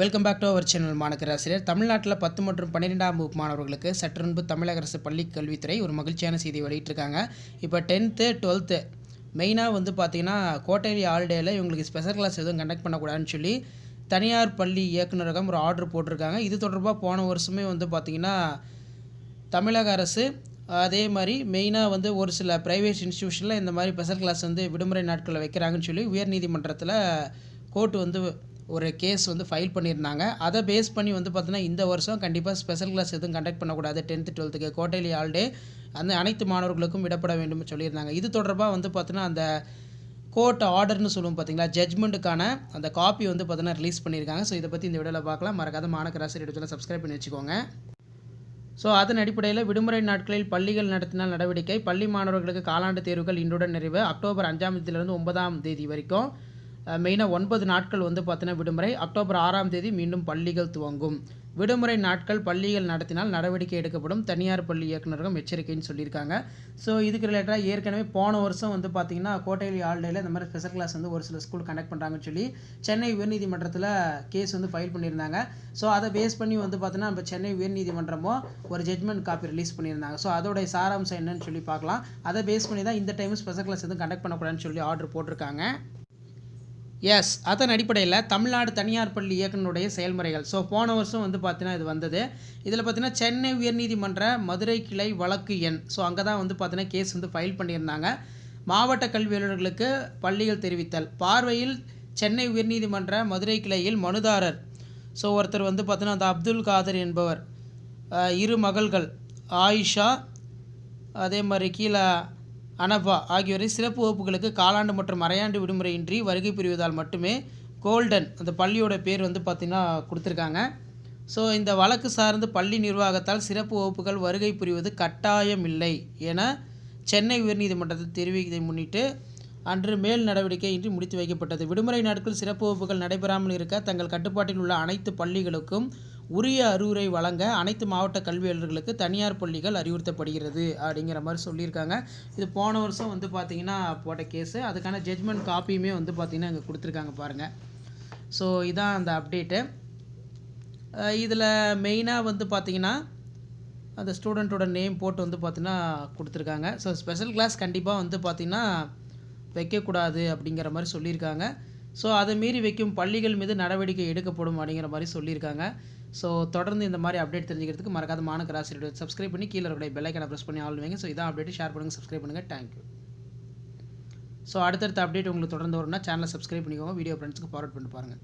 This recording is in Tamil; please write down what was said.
Welcome back to our channel மாணக்கராசிரியர் தமிழ்நாட்டில் பத்து மற்றும் பன்னிரெண்டாம் வகுப்பு மாணவர்களுக்கு சற்று முன்பு தமிழக அரசு பள்ளி கல்வித்துறை ஒரு மகிழ்ச்சியான செய்தி வெளியிட்டிருக்காங்க. இப்போ டென்த்து டுவெல்த்து மெயினாக வந்து பார்த்தீங்கன்னா கோட்டேரி ஹாலிடேயில் இவங்களுக்கு ஸ்பெஷல் கிளாஸ் எதுவும் கண்டக்ட் பண்ணக்கூடாதுன்னு சொல்லி தனியார் பள்ளி இயக்குநரகம் ஒரு ஆர்டர் போட்டிருக்காங்க. இது தொடர்பாக போன வருஷமே வந்து பார்த்திங்கன்னா தமிழக அரசு அதே மாதிரி மெயினாக வந்து ஒரு சில ப்ரைவேட் இன்ஸ்டியூஷனில் இந்த மாதிரி ஸ்பெஷல் கிளாஸ் வந்து விடுமுறை நாட்களில் வைக்கிறாங்கன்னு சொல்லி உயர்நீதிமன்றத்தில் கோர்ட் வந்து ஒரு கேஸ் வந்து ஃபைல் பண்ணியிருந்தாங்க. அதை பேஸ் பண்ணி வந்து பார்த்தீங்கன்னா இந்த வருஷம் கண்டிப்பாக ஸ்பெஷல் கிளாஸ் எதுவும் கண்டக்ட் பண்ணக்கூடாது. டென்த்து டுவெல்த்துக்கு கோட்டைலி ஆல்டே அந்த அனைத்து மாணவர்களுக்கும் விடப்பட வேண்டும் சொல்லியிருந்தாங்க. இது தொடர்பாக வந்து பார்த்தீங்கன்னா அந்த கோர்ட் ஆர்டர்னு சொல்லுவோம் பார்த்தீங்களா ஜட்மெண்ட்டுக்கான அந்த காப்பி வந்து பார்த்தீங்கன்னா ரிலீஸ் பண்ணியிருக்காங்க. ஸோ இதை பற்றி இந்த வீடியோவில் பார்க்கலாம். மறக்காத மாணக்கராசி எடுத்துல சப்ஸ்கிரைப் பண்ணி வச்சுக்கோங்க. ஸோ அதன் அடிப்படையில் விடுமுறை நாட்களில் பள்ளிகள் நடத்தினால் நடவடிக்கை. பள்ளி மாணவர்களுக்கு காலாண்டு தேர்வுகள் இன்றுடன் நிறைவு. அக்டோபர் அஞ்சாம் தேதியிலிருந்து ஒன்பதாம் தேதி வரைக்கும். மெயினாக ஒன்பது நாட்கள் வந்து பார்த்தீங்கன்னா விடுமுறை. அக்டோபர் ஆறாம் தேதி மீண்டும் பள்ளிகள் துவங்கும். விடுமுறை நாட்கள் பள்ளிகள் நடத்தினால் நடவடிக்கை எடுக்கப்படும். தனியார் பள்ளி இயக்குநரகம் எச்சரிக்கைன்னு சொல்லியிருக்காங்க. ஸோ இதுக்கு ரிலேட்டடாக ஏற்கனவே போன வருஷம் வந்து பார்த்தீங்கன்னா கோட்டையில் ஆல்டேயில் இந்த மாதிரி ஸ்பெஷல் கிளாஸ் வந்து ஒரு சில ஸ்கூல் கண்டக்ட் பண்ணுறாங்கன்னு சொல்லி சென்னை உயர்நீதிமன்றத்தில் கேஸ் வந்து ஃபைல் பண்ணியிருந்தாங்க. ஸோ அதை பேஸ் பண்ணி வந்து பார்த்தீங்கன்னா நம்ம சென்னை உயர்நீதிமன்றமோ ஒரு ஜட்மெண்ட் காப்பி ரிலீஸ் பண்ணியிருந்தாங்க. ஸோ அதோடைய சாராம்சம் என்னன்னு சொல்லி பார்க்கலாம். அதை பேஸ் பண்ணி தான் இந்த டைம் ஸ்பெஷல் கிளாஸ் எதுவும் கண்டக்ட் பண்ணக்கூடாதுன்னு சொல்லி ஆர்டர் போட்டிருக்காங்க. எஸ் அதன் அடிப்படையில் தமிழ்நாடு தனியார் பள்ளி இயக்குனருடைய செயல்முறைகள். ஸோ போன வருஷம் வந்து பார்த்தீங்கன்னா இது வந்தது. இதில் பார்த்தீங்கன்னா சென்னை உயர்நீதிமன்ற மதுரை கிளை வழக்கு எண். ஸோ அங்கே தான் வந்து பார்த்தீங்கன்னா கேஸ் வந்து ஃபைல் பண்ணியிருந்தாங்க. மாவட்ட கல்வி அலுவலர்களுக்கு பள்ளிகள் தெரிவித்தல். பார்வையில் சென்னை உயர்நீதிமன்ற மதுரை கிளையில் மனுதாரர். ஸோ ஒருத்தர் வந்து பார்த்தீங்கன்னா அந்த அப்துல் காதர் என்பவர். இரு மகள்கள். ஆயிஷா அதே மாதிரி கீழே அனபா ஆகியோரை சிறப்பு வகுப்புகளுக்கு காலாண்டு மற்றும் அரையாண்டு விடுமுறையின்றி வருகை புரிவதால் மட்டுமே கோல்டன் அந்த பள்ளியோட பேர் வந்து பார்த்திங்கன்னா கொடுத்துருக்காங்க. ஸோ இந்த வழக்கு சார்ந்து பள்ளி நிர்வாகத்தால் சிறப்பு வகுப்புகள் வருகை புரிவது கட்டாயம் இல்லை என சென்னை உயர்நீதிமன்றத்தில் தெரிவித்ததை முன்னிட்டு அன்று மேல் நடவடிக்கை இன்றி முடித்து வைக்கப்பட்டது. விடுமுறை நாட்கள் சிறப்பு வகுப்புகள் நடைபெறாமல் இருக்க தங்கள் கட்டுப்பாட்டில் உள்ள அனைத்து பள்ளிகளுக்கும் உரிய அறிவுரை வழங்க அனைத்து மாவட்ட கல்வி அலுவலர்களுக்கு தனியார் பள்ளிகள் அறிவுறுத்தப்படுகிறது அப்படிங்கிற மாதிரி சொல்லியிருக்காங்க. இது போன வருஷம் வந்து பார்த்திங்கன்னா போட்ட கேஸு அதுக்கான ஜட்மெண்ட் காப்பியுமே வந்து பார்த்திங்கன்னா இங்கே கொடுத்துருக்காங்க பாருங்கள் ஸோ இதான் அந்த அப்டேட்டு இதில் மெயினாக வந்து பார்த்திங்கன்னா அந்த ஸ்டூடெண்ட்டோட நேம் போட்டு வந்து பார்த்திங்கன்னா கொடுத்துருக்காங்க. ஸோ ஸ்பெஷல் கிளாஸ் கண்டிப்பாக வந்து பார்த்திங்கன்னா வைக்கக்கூடாது அப்படிங்கிற மாதிரி சொல்லியிருக்காங்க. ஸோ அதை மீறி வைக்கும் பள்ளிகள் மீது நடவடிக்கை எடுக்கப்படும் அப்படிங்கிற மாதிரி சொல்லியிருக்காங்க. ஸோ தொடர்ந்து இந்த மாதிரி அப்டேட் தெரிஞ்சுக்கிறதுக்கு மறக்காத மாணக்க ராசியோட சப்ஸ்கிரைப் பண்ணி கீழே இருக்கிற பெல்லைக்கனை ப்ரெஸ் பண்ணி ஆள் வைங்க. ஸோ இதான் அப்டேட் ஷேர் பண்ணுங்கள் சப்ஸ்கிரைப் பண்ணுங்கள் தேங்க்யூ ஸோ அடுத்தடுத்த அப்டேட் உங்களுக்கு தொடர்ந்து வரும்னா சேனலை சப்ஸ்கிரைப் பண்ணிக்கோங்க. வீடியோ ஃப்ரெண்ட்ஸுக்கு ஃபார்வர்ட் பண்ணி பாருங்கள்